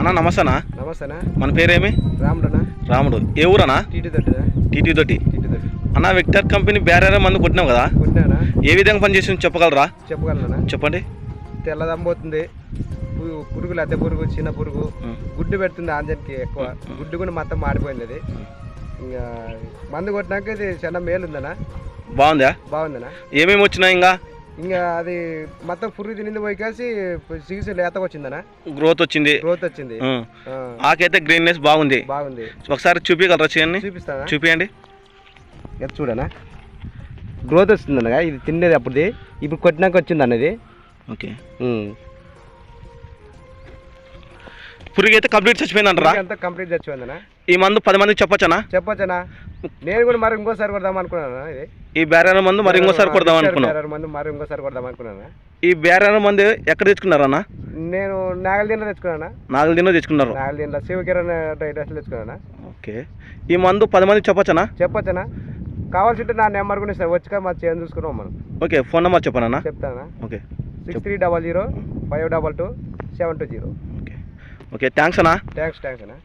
అన్న నమస్తేనా? నమస్తేనా? మన పేరేమి? రాముడనా? రాముడు. ఏ ఊరనా టీటీ తోటి. అన్న విక్టర్ కంపెనీ బ్యారర్ మందు కొట్టినావు కదా. ఏ విధంగా పనిచేసింది చెప్పగలరా? చెప్పగలనా? చెప్పండి. తెల్లదంబోతుంది పు- పురుగులు అద్దె పురుగు చిన్న పురుగు. గుడ్డు పెడుతుంది ఆంజన్కి ఎక్కువ. గుడ్డు కూడా మొత్తం మాడిపోయింది అది. ఇంకా మందు కొట్టినాక ఇది చాలా మేలు ఉందనా బాగుందా? బాగుందనా ఏమేమి వచ్చినాయి ఇంకా? ఇంకా అది మొత్తం పురుగు తినింది పోయి కలిసి సిగిసి లేతకు వచ్చిందనా? గ్రోత్ వచ్చింది. గ్రోత్ వచ్చింది. ఆకైతే గ్రీన్నెస్ బాగుంది. బాగుంది. ఒకసారి చూపించగలరా చేయండి? చూపిస్తానా? చూపియండి. ఎత్తు చూడనా? గ్రోత్ వస్తుందనగా ఇది తినేది అప్పుడుది. ఇప్పుడు కొట్టినాక వచ్చింది అన్నది ఓకే. పురుగు అయితే కంప్లీట్ చచ్చిపోయింది అంటారా అంతా కంప్లీట్ చచ్చిపోయిందనా ఈ మందు పది మందికి చెప్పొచ్చనా? చెప్పొచ్చనా నేను కూడా మరి ఇంకోసారి కొడదాం అనుకున్నాను ఇది? ఈ బ్యారర్ మందు మరి ఇంకోసారి కొడదాం అనుకున్నాం ఇరవై మంది మరి ఇంకోసారి కొడదాం అనుకున్నాను? ఈ బ్యారర్ మందు ఎక్కడ తెచ్చుకున్నారన్న? నేను నాగలదీన్లో తెచ్చుకున్నానా? నాలుగు దినో తెచ్చుకున్నారు. నాగలదీన్లో శివకిరణ్ ట్రైడర్స్ తెచ్చుకున్నానా? ఓకే. ఈ మందు పది మందికి చెప్పొచ్చనా? చెప్పొచ్చనా కావాల్సింటే నా నెంబర్ కూడా ఇస్తాను వచ్చి మా చేయం చూసుకున్నాం మనం. ఓకే ఫోన్ నెంబర్ చెప్పనా చెప్తానా? Okay six three double zero five double two seven two zero. Okay thanks అన్నా. థ్యాంక్స్ థ్యాంక్స్ అన్నా.